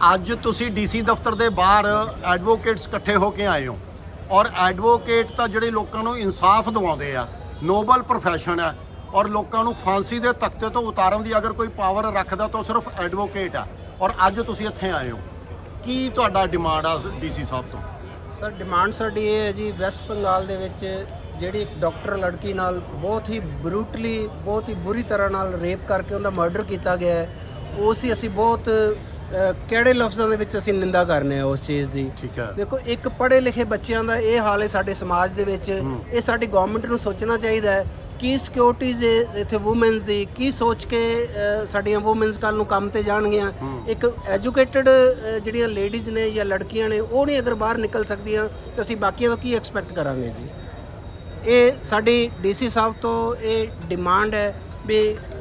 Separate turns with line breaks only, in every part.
ਅੱਜ ਤੁਸੀਂ ਡੀਸੀ ਦਫ਼ਤਰ ਦੇ ਬਾਹਰ ਐਡਵੋਕੇਟਸ ਇਕੱਠੇ ਹੋ ਕੇ ਆਏ ਹੋ। ਔਰ ਐਡਵੋਕੇਟ ਤਾਂ ਜਿਹੜੇ ਲੋਕਾਂ ਨੂੰ ਇਨਸਾਫ ਦਿਵਾਉਂਦੇ ਆ, ਨੋਬਲ ਪ੍ਰੋਫੈਸ਼ਨ ਹੈ ਔਰ ਲੋਕਾਂ ਨੂੰ ਫਾਂਸੀ ਦੇ ਤਖਤੇ ਤੋਂ ਉਤਾਰਨ ਦੀ ਅਗਰ ਕੋਈ ਪਾਵਰ ਰੱਖਦਾ ਤਾਂ ਉਹ ਸਿਰਫ ਐਡਵੋਕੇਟ ਆ। ਔਰ ਅੱਜ ਤੁਸੀਂ ਇੱਥੇ ਆਏ ਹੋ। ਕੀ ਤੁਹਾਡਾ ਡਿਮਾਂਡ ਆ ਡੀਸੀ ਸਾਹਿਬ ਤੋਂ?
ਸਰ ਡਿਮਾਂਡ ਸਾਡੀ ਇਹ ਹੈ ਜੀ ਵੈਸਟ ਬੰਗਾਲ ਦੇ ਵਿੱਚ ਜਿਹੜੀ ਇੱਕ ਡਾਕਟਰ ਲੜਕੀ ਨਾਲ ਬਹੁਤ ਹੀ ਬਰੂਟਲੀ ਬਹੁਤ ਹੀ ਬੁਰੀ ਤਰ੍ਹਾਂ ਨਾਲ ਰੇਪ ਕਰਕੇ ਉਹਦਾ ਮਰਡਰ ਕੀਤਾ ਗਿਆ ਹੈ ਉਸ ਹੀ ਅਸੀਂ ਬਹੁਤ ਕਿਹੜੇ ਲਫ਼ਜ਼ਾਂ ਦੇ ਵਿੱਚ ਅਸੀਂ ਨਿੰਦਾ ਕਰਨੇ ਆ ਉਸ ਚੀਜ਼ ਦੀ?
ਠੀਕ ਹੈ
ਦੇਖੋ ਇੱਕ ਪੜ੍ਹੇ ਲਿਖੇ ਬੱਚਿਆਂ ਦਾ ਇਹ ਹਾਲ ਹੈ ਸਾਡੇ ਸਮਾਜ ਦੇ ਵਿੱਚ। ਇਹ ਸਾਡੀ ਗਵਰਨਮੈਂਟ ਨੂੰ ਸੋਚਣਾ ਚਾਹੀਦਾ ਹੈ ਕੀ ਸਿਕਿਉਰਿਟੀਜ਼ ਇੱਥੇ ਔਮਨਸ ਦੀ ਕੀ ਸੋਚ ਕੇ ਸਾਡੀਆਂ ਔਮਨਸ ਕੱਲ ਨੂੰ ਕੰਮ ਤੇ ਜਾਣਗੀਆਂ। ਇੱਕ ਐਜੂਕੇਟਿਡ ਜਿਹੜੀਆਂ ਲੇਡੀਜ਼ ਨੇ ਜਾਂ ਲੜਕੀਆਂ ਨੇ ਉਹ ਨਹੀਂ ਅਗਰ ਬਾਹਰ ਨਿਕਲ ਸਕਦੀਆਂ ਤਾਂ ਅਸੀਂ ਬਾਕੀਆਂ ਤੋਂ ਕੀ ਐਕਸਪੈਕਟ ਕਰਾਂਗੇ ਜੀ? ਇਹ ਸਾਡੀ ਡੀਸੀ ਸਾਹਿਬ ਤੋਂ ਇਹ ਡਿਮਾਂਡ ਹੈ ਵੀ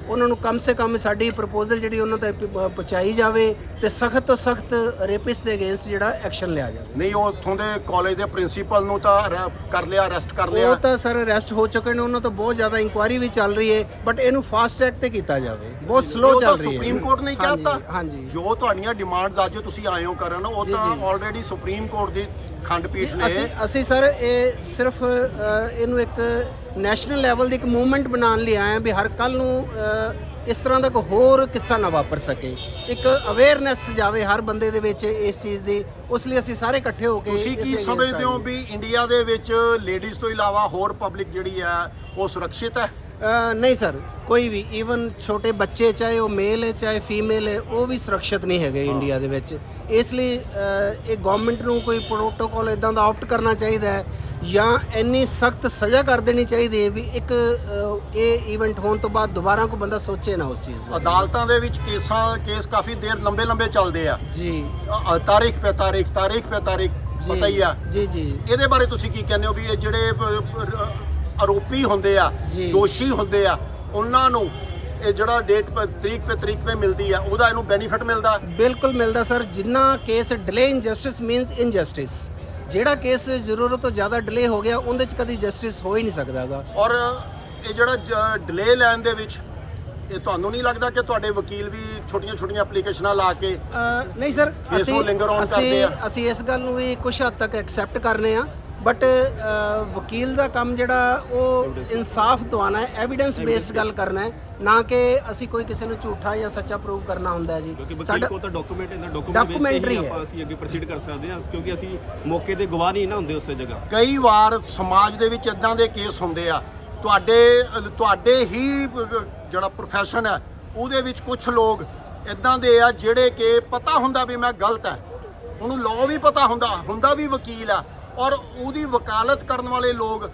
ਉਹਨਾਂ ਨੂੰ ਕਮ ਸੇ ਕਮ ਸਾਡੀ ਪ੍ਰਪੋਜ਼ਲ ਜਿਹੜੀ ਉਹਨਾਂ ਤੱਕ ਪਹੁੰਚਾਈ ਜਾਵੇ ਤੇ ਸਖਤ ਤੋਂ ਸਖਤ ਰੇਪਿਸਟ ਦੇ ਅਗੇਂਸਟ ਜਿਹੜਾ ਐਕਸ਼ਨ ਲਿਆ ਜਾਵੇ।
ਨਹੀਂ ਉਹ ਉੱਥੋਂ ਦੇ ਕਾਲਜ ਦੇ ਪ੍ਰਿੰਸੀਪਲ ਨੂੰ ਤਾਂ ਕਰ ਲਿਆ ਅਰੈਸਟ ਕਰ
ਉਹ
ਲਿਆ
ਤਾਂ ਸਰ ਅਰੈਸਟ ਹੋ ਚੁੱਕੇ ਨੇ ਉਹਨਾਂ ਤੋਂ ਬਹੁਤ ਜ਼ਿਆਦਾ ਇਨਕੁਆਇਰੀ ਵੀ ਚੱਲ ਰਹੀ ਹੈ ਬਟ ਇਹਨੂੰ ਫਾਸਟ ਟਰੈਕ ਤੇ ਕੀਤਾ ਜਾਵੇ। ਬਹੁਤ ਸਲੋ
ਉਹ ਤਾਂ
ਚੱਲ ਰਹੀ ਹੈ।
ਸੁਪਰੀਮ ਕੋਰਟ ਨੇ ਕਹਿਤਾ
ਹਾਂਜੀ
ਜੋ ਤੁਹਾਡੀਆਂ ਡਿਮਾਂਡਸ ਅੱਜ ਤੁਸੀਂ ਆਏ ਹੋ ਕਰਨ ਉਹ ਤਾਂ। ਆਲਰੇਡੀ ਸੁਪਰੀਮ ਕੋਰਟ ਦੀ ਖੰਡਪੀਠ ਨੇ।
ਅਸੀਂ ਅਸੀਂ ਸਰ ਇਹ ਸਿਰਫ ਇਹਨੂੰ ਇੱਕ ਨੈਸ਼ਨਲ ਲੈਵਲ ਦੀ ਇੱਕ ਮੂਵਮੈਂਟ ਬਣਾਉਣ ਲਈ ਆਏ ਹਾਂ ਵੀ ਹਰ ਕੱਲ ਨੂੰ ਇਸ ਤਰ੍ਹਾਂ ਦਾ ਕੋਈ ਹੋਰ ਕਿੱਸਾ ਨਾ ਵਾਪਰ ਸਕੇ। ਇੱਕ ਅਵੇਅਰਨੈਸ ਜਾਵੇ ਹਰ ਬੰਦੇ ਦੇ ਵਿੱਚ ਇਸ ਚੀਜ਼ ਦੀ ਉਸ ਲਈ ਅਸੀਂ ਸਾਰੇ ਇਕੱਠੇ ਹੋ ਕੇ
ਤੁਸੀਂ ਕੀ ਸਮਝਦੇ ਹੋ। ਵੀ ਇੰਡੀਆ ਦੇ ਵਿੱਚ ਲੇਡੀਜ਼ ਤੋਂ ਇਲਾਵਾ ਹੋਰ ਪਬਲਿਕ ਜਿਹੜੀ ਹੈ ਉਹ ਸੁਰੱਖਿਅਤ ਹੈ?
ਨਹੀਂ ਸਰ ਕੋਈ ਵੀ ਈਵਨ ਛੋਟੇ ਬੱਚੇ ਚਾਹੇ ਉਹ ਮੇਲ ਹੈ ਚਾਹੇ ਫੀਮੇਲ ਹੈ ਉਹ ਵੀ ਸੁਰੱਖਿਅਤ ਨਹੀਂ ਹੈਗੇ ਇੰਡੀਆ ਦੇ ਵਿੱਚ। ਇਸ ਲਈ ਇਹ ਗਵਰਨਮੈਂਟ ਨੂੰ ਕੋਈ ਪ੍ਰੋਟੋਕਾਲ ਇਦਾਂ ਦਾ ਆਪਟ ਕਰਨਾ ਚਾਹੀਦਾ ਹੈ ਜਾਂ ਇੰਨੀ ਸਖਤ ਸਜ਼ਾ ਕਰ ਦੇਣੀ ਚਾਹੀਦੀ ਹੈ ਵੀ ਇੱਕ ਇਹ ਇਵੈਂਟ ਹੋਣ ਤੋਂ ਬਾਅਦ ਦੁਬਾਰਾ ਕੋਈ ਬੰਦਾ ਸੋਚੇ ਨਾ ਉਸ ਚੀਜ਼ ਬਾਰੇ।
ਅਦਾਲਤਾਂ ਦੇ ਵਿੱਚ ਕੇਸਾਂ ਕੇਸ ਕਾਫੀ ਦੇਰ ਲੰਬੇ ਲੰਬੇ ਚੱਲਦੇ ਆ।
ਜੀ।
ਤਾਰੀਖ ਪੇ ਤਾਰੀਖ ਤਾਰੀਖ ਪੇ ਤਾਰੀਖ ਪਤਾ ਹੀ ਆ।
ਜੀ ਜੀ।
ਇਹਦੇ ਬਾਰੇ ਤੁਸੀਂ ਕੀ ਕਹਿੰਦੇ ਹੋ ਵੀ ਇਹ ਜਿਹੜੇ ਆਰੋਪੀ ਹੁੰਦੇ ਆ। ਦੋਸ਼ੀ ਹੁੰਦੇ ਆ ਉਹਨਾਂ ਨੂੰ ਇਹ ਜਿਹੜਾ ਡੇਟ ਤਰੀਕ ਪੇ ਤਰੀਕ ਪੇ ਮਿਲਦੀ ਆ ਉਹਦਾ ਇਹਨੂੰ ਬੈਨੀਫਿਟ ਮਿਲਦਾ?
ਬਿਲਕੁਲ ਮਿਲਦਾ ਸਰ ਜਿੰਨਾ case delay in justice means injustice ਜਿਹੜਾ ਕੇਸ ਜ਼ਰੂਰਤ ਤੋਂ ਜ਼ਿਆਦਾ ਡਿਲੇ ਹੋ ਗਿਆ ਉਹਦੇ ਚ ਕਦੀ ਜਸਟਿਸ ਹੋ ਹੀ ਨਹੀਂ ਸਕਦਾਗਾ
ਔਰ ਇਹ ਜਿਹੜਾ ਡਿਲੇ ਲੈਣ ਦੇ ਵਿੱਚ ਇਹ ਤੁਹਾਨੂੰ ਨਹੀਂ ਲੱਗਦਾ ਕਿ ਤੁਹਾਡੇ ਵਕੀਲ ਵੀ ਛੋਟੀਆਂ ਛੋਟੀਆਂ ਐਪਲੀਕੇਸ਼ਨਾਂ ਲਾ ਕੇ
ਨਹੀਂ ਸਰ ਅਸੀਂ ਅਸੀਂ ਇਸ ਗੱਲ ਨੂੰ ਵੀ ਕੁਝ ਹੱਦ ਤੱਕ ਐਕਸੈਪਟ ਕਰਨੇ ਆ ਬਟ ਵਕੀਲ ਦਾ ਕੰਮ ਜਿਹੜਾ ਉਹ ਇਨਸਾਫ ਦਵਾਨਾ ਹੈ ਐਵੀਡੈਂਸ ਬੇਸਡ ਗੱਲ ਕਰਨਾ ਹੈ। ਨਾ ਕਿ ਅਸੀਂ ਕੋਈ ਕਿਸੇ ਨੂੰ ਝੂਠਾ ਜਾਂ ਸੱਚਾ ਪ੍ਰੂਵ ਕਰਨਾ ਹੁੰਦਾ ਹੈ ਜੀ।
ਕਿਉਂਕਿ ਵਕੀਲ
ਸਾਡਾ
ਕੋਲ ਤਾਂ ਡਾਕੂਮੈਂਟ ਇਹਦਾ ਡਾਕੂਮੈਂਟ
Documentary ਹੈ।
ਆਪਾਂ ਅਸੀਂ ਅੱਗੇ ਪ੍ਰੋਸੀਡ ਕਰ ਸਕਦੇ ਹਾਂ ਕਿਉਂਕਿ ਅਸੀਂ ਮੌਕੇ ਤੇ ਗਵਾਹ ਨਹੀਂ ਨਾ ਹੁੰਦੇ ਉਸੇ ਜਗ੍ਹਾ।
ਕਈ ਵਾਰ ਸਮਾਜ ਦੇ ਵਿੱਚ ਇਦਾਂ ਦੇ ਕੇਸ ਹੁੰਦੇ ਆ ਤੁਹਾਡੇ ਤੁਹਾਡੇ ਹੀ ਜਿਹੜਾ ਪ੍ਰੋਫੈਸ਼ਨ ਹੈ ਉਹਦੇ ਵਿੱਚ ਕੁਝ ਲੋਕ ਇਦਾਂ ਦੇ ਆ ਜਿਹੜੇ ਕਿ ਪਤਾ ਹੁੰਦਾ ਵੀ ਮੈਂ ਗਲਤ ਹੈ। ਉਹਨੂੰ ਲਾਅ ਵੀ ਪਤਾ ਹੁੰਦਾ ਹੁੰਦਾ ਵੀ ਵਕੀਲ ਆ ਔਰ ਉਹਦੀ ਵਕਾਲਤ ਕਰਨ ਵਾਲੇ ਲੋਕ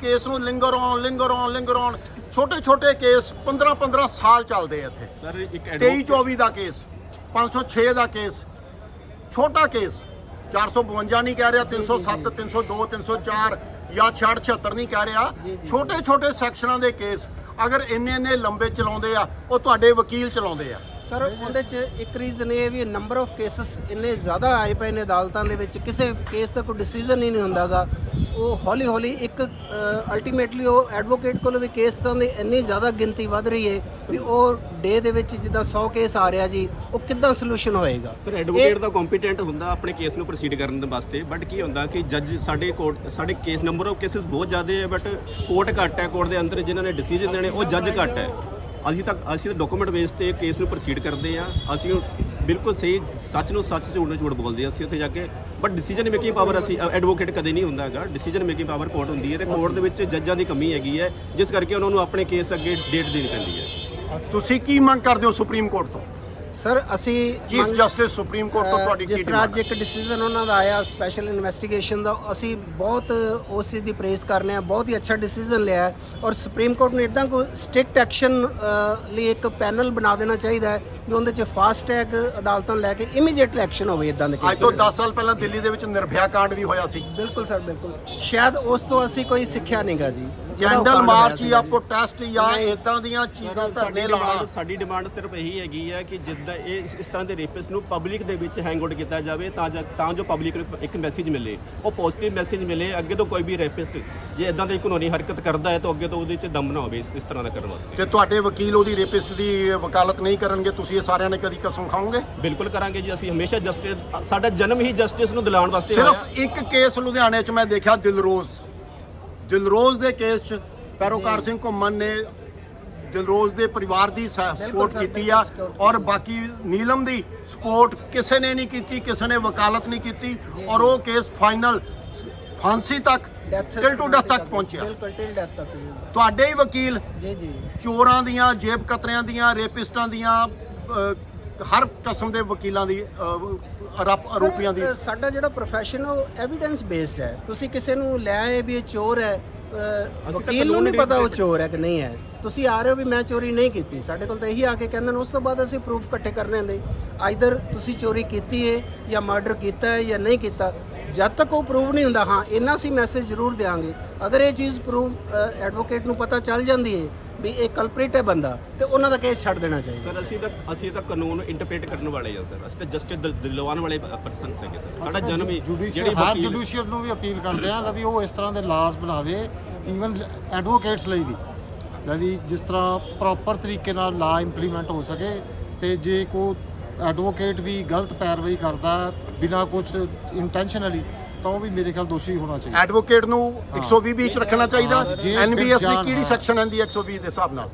ਕੇਸ ਨੂੰ linger on linger on linger on ਛੋਟੇ ਛੋਟੇ ਕੇਸ 15 15 ਸਾਲ ਚੱਲਦੇ ਆ ਇੱਥੇ।
ਸਰ ਇੱਕ
23 24 ਦਾ ਕੇਸ 506 ਦਾ ਕੇਸ ਛੋਟਾ ਕੇਸ 452 ਨਹੀਂ ਕਹਿ ਰਿਹਾ 307 302 304 ਜਾਂ 66 76 ਨਹੀਂ ਕਹਿ ਰਿਹਾ। ਛੋਟੇ ਛੋਟੇ ਸੈਕਸ਼ਨਾਂ ਦੇ ਕੇਸ ਅਗਰ ਇੰਨੇ ਇੰਨੇ ਲੰਬੇ ਚਲਾਉਂਦੇ ਆ ਉਹ ਤੁਹਾਡੇ ਵਕੀਲ ਚਲਾਉਂਦੇ ਆ।
ਸਰ ਉਹਦੇ ਚ ਇੱਕ ਰੀਜ਼ਨ ਇਹ ਵੀ ਨੰਬਰ ਆਫ ਕੇਸਸ ਇੰਨੇ ਜ਼ਿਆਦਾ ਆਏ ਪਏ ਨੇ ਅਦਾਲਤਾਂ ਦੇ ਵਿੱਚ ਕਿਸੇ ਕੇਸ ਦਾ ਕੋਈ ਡਿਸੀਜਨ ਹੀ ਨਹੀਂ ਹੁੰਦਾਗਾ। ਉਹ ਹੌਲੀ ਹੌਲੀ ਇੱਕ ਅਲਟੀਮੇਟਲੀ ਉਹ ਐਡਵੋਕੇਟ ਕੋਲ ਵੀ ਕੇਸਾਂ ਦੀ ਇੰਨੀ ਜ਼ਿਆਦਾ ਗਿਣਤੀ ਵੱਧ ਰਹੀ ਹੈ ਵੀ ਉਹ ਡੇ ਦੇ ਵਿੱਚ ਜਿੱਦਾਂ 100 ਕੇਸ ਆ ਰਿਹਾ ਜੀ ਉਹ ਕਿੱਦਾਂ ਸੋਲੂਸ਼ਨ ਹੋਏਗਾ?
ਸਰ ਐਡਵੋਕੇਟ ਦਾ ਕੰਪੀਟੈਂਟ ਹੁੰਦਾ ਆਪਣੇ ਕੇਸ ਨੂੰ ਪ੍ਰੋਸੀਡ ਕਰਨ ਦੇ ਵਾਸਤੇ ਬਟ ਕੀ ਹੁੰਦਾ ਕਿ ਜੱਜ ਸਾਡੇ ਕੋਰਟ ਸਾਡੇ ਕੇਸ ਨੰਬਰ ਆਫ ਕੇਸਸ ਬਹੁਤ ਜ਼ਿਆਦਾ ਹੈ ਬਟ ਕੋਰਟ ਘੱਟ ਹੈ ਕੋਰਟ ਦੇ ਅੰਦਰ ਜਿਨ੍ਹਾਂ ਨੇ ਡਿਸੀਜਨ ਦੇਣੇ ਉਹ ਜੱਜ ਘੱਟ ਹੈ। ਅਸੀਂ ਤਾਂ ਅਸੀਂ ਤਾਂ ਡਾਕੂਮੈਂਟ ਬੇਸ ਤੇ ਕੇਸ ਨੂੰ ਪ੍ਰੋਸੀਡ ਕਰਦੇ ਆ ਅਸੀਂ ਉਹ ਬਿਲਕੁਲ ਸਹੀ ਸੱਚ ਨੂੰ ਸੱਚ ਝੂਠ ਨੂੰ ਝੂਠ ਬੋਲਦੇ ਆ ਅਸੀਂ ਉੱਥੇ ਜਾ ਕੇ। ਬਟ ਡਿਸੀਜਨ ਮੇਕਿੰਗ ਪਾਵਰ ਅਸੀਂ ਐਡਵੋਕੇਟ ਕਦੇ ਨਹੀਂ ਹੁੰਦਾ ਹੈਗਾ। ਡਿਸੀਜਨ ਮੇਕਿੰਗ ਪਾਵਰ ਕੋਰਟ ਹੁੰਦੀ ਹੈ ਤੇ ਕੋਰਟ ਦੇ ਵਿੱਚ ਜੱਜਾਂ ਦੀ ਕਮੀ ਹੈਗੀ ਹੈ, ਜਿਸ ਕਰਕੇ ਉਹਨਾਂ ਨੂੰ ਆਪਣੇ ਕੇਸ ਅੱਗੇ ਡੇਟ ਦੇਣੀ ਪੈਂਦੀ ਹੈ।
ਤੁਸੀਂ ਕੀ ਮੰਗ ਕਰਦੇ ਹੋ ਸੁਪਰੀਮ ਕੋਰਟ ਤੋਂ?
ਸਰ ਅਸੀਂ
ਚੀਫ ਜਸਟਿਸ ਸੁਪਰੀਮ ਕੋਰਟ ਤੋਂ ਤੁਹਾਡੀ ਕੀ
ਜਿਸ ਤਰ੍ਹਾਂ ਅੱਜ
ਡਿਮਾਂਡ
ਇੱਕ ਡਿਸੀਜਨ ਉਹਨਾਂ ਦਾ ਆਇਆ ਸਪੈਸ਼ਲ ਇਨਵੈਸਟੀਗੇਸ਼ਨ ਦਾ ਅਸੀਂ ਬਹੁਤ ਉਸ ਦੀ ਪ੍ਰੇਜ਼ ਕਰਨੇ ਆ ਬਹੁਤ ਹੀ ਅੱਛਾ ਡਿਸੀਜਨ ਲਿਆ ਹੈ। ਔਰ ਸੁਪਰੀਮ ਕੋਰਟ ਨੂੰ ਇਦਾਂ ਕੋਈ ਸਟ੍ਰਿਕਟ ਐਕਸ਼ਨ ਲਈ ਇੱਕ ਪੈਨਲ ਬਣਾ ਦੇਣਾ ਚਾਹੀਦਾ ਹੈ ਵੀ ਉਹਦੇ ਚ ਫਾਸਟ ਟੈਗ ਅਦਾਲਤਾਂ ਨੂੰ ਲੈ ਕੇ ਇਮੀਡੀਏਟ ਐਕਸ਼ਨ ਹੋਵੇ ਇਦਾਂ ਦੇ
ਅੱਜ ਤੋਂ
cases
10 ਸਾਲ ਪਹਿਲਾਂ ਦਿੱਲੀ ਦੇ ਵਿੱਚ ਨਿਰਭਇਆ ਕਾਂਡ ਵੀ ਹੋਇਆ ਸੀ।
ਬਿਲਕੁਲ ਸਰ ਬਿਲਕੁਲ। ਸ਼ਾਇਦ ਉਸ ਤੋਂ ਅਸੀਂ ਕੋਈ ਸਿੱਖਿਆ ਨਹੀਂਗਾ ਜੀ।
ਕੈਂਡਲ
ਕਾਂਡ
ਮਾਰਚ ਜਾਂ। ਪ੍ਰੋਟੈਸਟ ਜਾਂ। ਇਦਾਂ ਦੀਆਂ ਚੀਜ਼ਾਂ
ਸਾਡੀ
ਧਰਨੇ ਲਾਉਣਾ।
ਸਾਡੀ ਡਿਮਾਂਡ ਸਿਰਫ ਇਹੀ ਹੈਗੀ ਹੈ ਕਿ ਜਿੱਦਾਂ ਇਹ ਇਸ- ਤਰ੍ਹਾਂ ਦੇ ਰੇਪਿਸ ਨੂੰ ਪਬਲਿਕ ਦੇ ਵਿੱਚ ਹੈਂਗ ਆਊਟ ਕੀਤਾ ਜਾਵੇ ਤਾਂ ਜੋ ਤਾਂ ਜੋ ਪਬਲਿਕ ਨੂੰ ਇੱਕ ਮੈਸੇਜ ਮਿਲੇ। ਉਹ ਪੋਜ਼ਿਟਿਵ ਮੈਸੇਜ ਮਿਲੇ ਅੱਗੇ ਤੋਂ ਕੋਈ ਵੀ ਰੇਪਿਸਟ ਜੇ ਇਦਾਂ ਦੀ ਕਾਨੂੰਨੀ ਹਰਕਤ ਕਰਦਾ ਹੈ ਤਾਂ ਅੱਗੇ ਤੋਂ ਉਹਦੇ 'ਚ ਦਮ ਨਾ ਹੋਵੇ ਇਸ- ਇਸ ਤਰ੍ਹਾਂ ਦਾ ਕਰਨ ਵਾਸਤੇ।
ਤੇ ਤੁਹਾਡੇ ਵਕੀਲ ਉਹਦੀ ਰੇਪਿਸਟ ਦੀ ਵਕਾਲਤ ਨਹੀਂ ਕਰਨਗੇ ਤੁਸੀਂ ਇਹ ਸਾਰਿਆਂ ਨੇ ਕਦੀ ਕਸਮ ਖਾਓਗੇ?
ਬਿਲਕੁਲ ਕਰਾਂਗੇ ਜੀ ਅਸੀਂ ਹਮੇਸ਼ਾ ਜਸਟਿਸ ਸਾਡਾ ਜਨਮ ਹੀ ਜਸਟਿਸ ਨੂੰ ਦਿਲਾਉਣ ਵਾਸਤੇ ਹੋਇਆ।
ਸਿਰਫ ਇੱਕ ਕੇਸ ਲੁਧਿਆਣੇ 'ਚ ਮੈਂ ਦੇਖਿਆ ਦਿਲਰੋਜ਼। ਦਿਲਰੋਜ਼ ਦੇ ਕੇਸ 'ਚ ਪੈਰੋਕਾਰ ਸਿੰਘ ਘੁੰਮਣ ਨੇ ਦਿਲਰੋਜ਼ ਦੇ ਪਰਿਵਾਰ ਦੀ ਸਪੋਰਟ
ਸਰ,
ਕੀਤੀ ਆ
ਬਿਲਕੁਲ support
ਔਰ ਬਾਕੀ ਨੀਲਮ ਦੀ ਸਪੋਰਟ ਕਿਸੇ ਨੇ ਨਹੀਂ ਕੀਤੀ ਕਿਸੇ ਨੇ ਵਕਾਲਤ ਨਹੀਂ ਕੀਤੀ ਔਰ ਉਹ ਕੇਸ ਫਾਈਨਲ ਫਾਂਸੀ ਤੱਕ ਟਿਲ ਟੂ ਡੈਥ ਤੱਕ ਪਹੁੰਚਿਆ।
ਬਿਲਕੁਲ ਟਿਲ ਡੈਥ ਤੱਕ।
ਤੁਹਾਡੇ ਹੀ ਵਕੀਲ
ਜੀ ਜੀ।
ਚੋਰਾਂ ਦੀਆਂ ਜੇਬ ਕਤਰਿਆਂ ਦੀਆਂ ਰੇਪਿਸਟਾਂ ਦੀਆਂ ਹਰ ਕਿਸਮ ਦੇ ਵਕੀਲਾਂ ਦੀ ਆਰੋਪੀਆਂ ਦੀ।
ਸਾਡਾ ਜਿਹੜਾ ਹੈ ਉਹ ਐਵੀਡੈਂਸ ਬੇਸਡ ਹੈ। ਤੁਸੀਂ ਕਿਸੇ ਨੂੰ ਲੈ ਆਏ ਵੀ ਇਹ ਚੋਰ ਹੈ ਵਕੀਲ ਨੂੰ ਨਹੀਂ ਪਤਾ ਉਹ ਚੋਰ ਹੈ ਕਿ ਨਹੀਂ ਹੈ। ਤੁਸੀਂ ਆ ਰਹੇ ਹੋ ਵੀ ਮੈਂ ਚੋਰੀ ਨਹੀਂ ਕੀਤੀ। ਸਾਡੇ ਕੋਲ ਤਾਂ ਇਹੀ ਆ ਕੇ ਕਹਿੰਦੇ ਨੇ ਉਸ ਤੋਂ ਬਾਅਦ ਅਸੀਂ ਪ੍ਰੂਫ ਇਕੱਠੇ ਕਰਨੇ ਹੁੰਦੇ ਆਈਦਰ ਤੁਸੀਂ ਚੋਰੀ ਕੀਤੀ ਹੈ ਜਾਂ ਮਰਡਰ ਕੀਤਾ ਹੈ ਜਾਂ ਨਹੀਂ ਕੀਤਾ ਜਦ ਤੱਕ ਉਹ ਪ੍ਰੂਵ ਨਹੀਂ ਹੁੰਦਾ ਹਾਂ ਇੰਨਾ ਸੀ ਮੈਸੇਜ ਜ਼ਰੂਰ ਦੇਵਾਂਗੇ ਅਗਰ ਇਹ ਚੀਜ਼ ਪ੍ਰੂਵ ਐਡਵੋਕੇਟ ਨੂੰ ਪਤਾ ਚੱਲ ਜਾਂਦੀ ਹੈ ਵੀ ਇਹ ਕਲਪ੍ਰੀਟ ਹੈ ਬੰਦਾ ਤੇ ਉਹਨਾਂ ਦਾ ਕੇਸ ਛੱਡ ਦੇਣਾ ਚਾਹੀਦਾ।
ਸਰ ਅਸੀਂ ਤਾਂ ਅਸੀਂ ਤਾਂ ਕਾਨੂੰਨ ਨੂੰ ਇੰਟਰਪ੍ਰੀਟ ਕਰਨ ਵਾਲੇ ਹਾਂ ਸਰ। ਅਸੀਂ ਤਾਂ ਜਸਟਿਸ ਦਿਲਵਾਨ ਵਾਲੇ ਪਰਸਨ ਹੈਗੇ ਸਰ। ਸਾਡਾ ਜਨਮ ਹੀ
ਜੁਡੀਸ਼ੀਅਲ ਹਰ ਜੁਡੀਸ਼ੀਅਲ ਨੂੰ ਵੀ ਅਪੀਲ ਕਰਦੇ ਆ ਵੀ ਉਹ ਇਸ ਤਰ੍ਹਾਂ ਦੇ ਲਾਜ਼ ਬਣਾਵੇ ਈਵਨ ਐਡਵੋਕੇਟਸ ਲਈ ਵੀ। ਲੈ ਵੀ ਜਿਸ ਤਰ੍ਹਾਂ ਪ੍ਰੋਪਰ ਤਰੀਕੇ ਨਾਲ ਲਾ ਇੰਪਲੀਮੈਂਟ ਹੋ ਸਕੇ ਤੇ ਜੇ ਕੋ ਐਡਵੋਕੇਟ ਵੀ ਗਲਤ ਪੈਰਵਾਈ ਕਰਦਾ ਬਿਨਾ ਕੁਝ ਇੰਟੈਂਸ਼ਨਲੀ ਤਾਂ ਉਹ ਵੀ ਮੇਰੇ ਖਿਆਲ ਦੋਸ਼ੀ ਹੋਣਾ ਚਾਹੀਦਾ।
ਐਡਵੋਕੇਟ ਨੂੰ 120 ਵਿੱਚ ਰੱਖਣਾ ਚਾਹੀਦਾ। ਐਨਬੀਐਸ ਦੀ ਕਿਹੜੀ। ਸੈਕਸ਼ਨ ਆਂਦੀ 120 ਦੇ ਹਿਸਾਬ ਨਾਲ?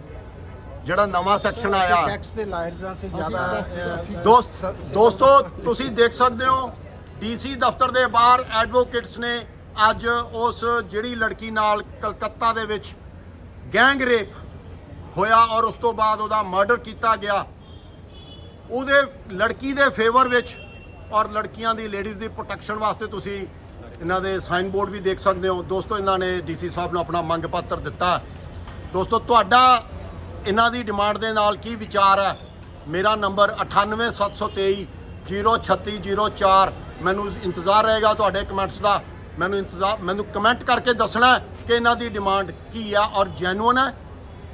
ਜਿਹੜਾ ਨਵਾਂ ਸੈਕਸ਼ਨ ਆਇਆ।
ਟੈਕਸ ਦੇ ਲਾਇਰਸ ਅਸੀਂ ਜ਼ਿਆਦਾ
ਦੋਸਤ
ਸ- ਸ-
ਦੋਸਤੋ ਤੁਸੀਂ ਦੇਖ ਸਕਦੇ ਹੋ ਡੀਸੀ ਦਫ਼ਤਰ ਦੇ ਬਾਹਰ ਐਡਵੋਕੇਟਸ ਨੇ ਅੱਜ ਉਸ ਜਿਹੜੀ ਲੜਕੀ ਨਾਲ ਕਲਕੱਤਾ ਦੇ ਵਿੱਚ ਗੈਂਗ ਰੇਪ ਹੋਇਆ ਔਰ ਉਸ ਤੋਂ ਬਾਅਦ ਉਹਦਾ ਮਰਡਰ ਕੀਤਾ ਗਿਆ। ਉਹਦੇ ਲੜਕੀ ਦੇ ਫੇਵਰ ਵਿੱਚ ਔਰ ਲੜਕੀਆਂ ਦੀ ਲੇਡੀਜ਼ ਦੀ ਪ੍ਰੋਟੈਕਸ਼ਨ ਵਾਸਤੇ ਤੁਸੀਂ ਇਹਨਾਂ ਦੇ ਸਾਈਨ ਬੋਰਡ ਵੀ ਦੇਖ ਸਕਦੇ ਹੋ। ਦੋਸਤੋ, ਇਹਨਾਂ ਨੇ ਡੀਸੀ ਸਾਹਿਬ ਨੂੰ ਆਪਣਾ ਮੰਗ ਪੱਤਰ ਦਿੱਤਾ। ਦੋਸਤੋ, ਤੁਹਾਡਾ ਇਹਨਾਂ ਦੀ ਡਿਮਾਂਡ ਦੇ ਨਾਲ ਕੀ ਵਿਚਾਰ ਹੈ? ਮੇਰਾ ਨੰਬਰ 98723 03604 ਮੈਨੂੰ ਇੰਤਜ਼ਾਰ ਰਹੇਗਾ ਤੁਹਾਡੇ ਕਮੈਂਟਸ ਦਾ। ਮੈਨੂੰ ਇੰਤਜ਼ਾਰ, ਮੈਨੂੰ ਕਮੈਂਟ ਕਰਕੇ ਦੱਸਣਾ ਕਿ ਇਹਨਾਂ ਦੀ ਡਿਮਾਂਡ ਕੀ ਆ ਔਰ ਜੈਨੂਇਨ ਹੈ।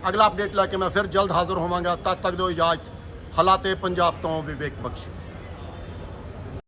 ਅਗਲਾ ਅਪਡੇਟ ਲੈ ਕੇ ਮੈਂ ਫਿਰ ਜਲਦ ਹਾਜ਼ਰ ਹੋਵਾਂਗਾ। ਤਦ ਤੱਕ ਦਿਓ ਇਜਾਜ਼ਤ। ਹਾਲਾਤੇ ਪੰਜਾਬ ਤੋਂ ਵਿਵੇਕ ਬਖਸ਼।